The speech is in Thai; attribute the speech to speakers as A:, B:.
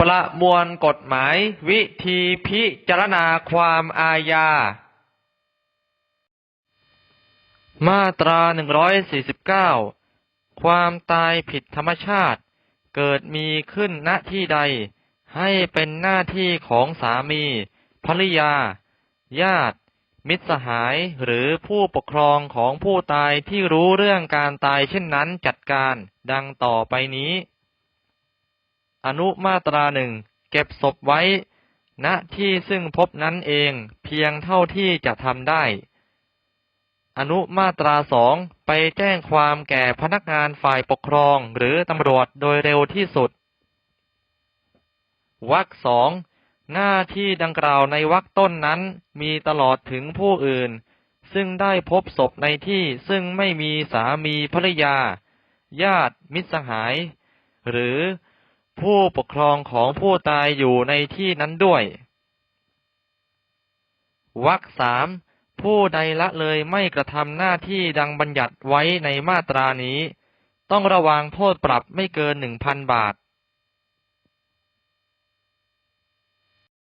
A: ประมวลกฎหมาย วิธีพิจารณาความอาญา มาตรา 149 ความตายผิดธรรมชาติ เกิดมีขึ้นณที่ใด ให้เป็นหน้าที่ของสามีภริยา ญาติ มิตรสหายหรือผู้ปกครองของผู้ตายที่รู้เรื่องการตายเช่นนั้นจัดการดังต่อไปนี้ อนุมาตราหนึ่งเก็บศพไว้ ณที่ซึ่งพบนั้นเองเพียงเท่าที่จะทำได้ อนุมาตราสองไปแจ้งความแก่พนักงานฝ่ายปกครองหรือตำรวจโดยเร็วที่สุดวรรคสองหน้าที่ดังกล่าวในวรรคต้นนั้นมีตลอดถึงผู้อื่น ซึ่งได้พบศพในที่ซึ่งไม่มีสามีภริยา ญาติมิตรสหาย หรือ ผู้ปกครองของผู้ตายอยู่ในที่นั้นด้วยวรรคสามผู้ใดละเลยไม่กระทำหน้าที่ดังบัญญัติไว้ในมาตรานี้ ต้องระวางโทษปรับไม่เกินหนึ่งพันบาท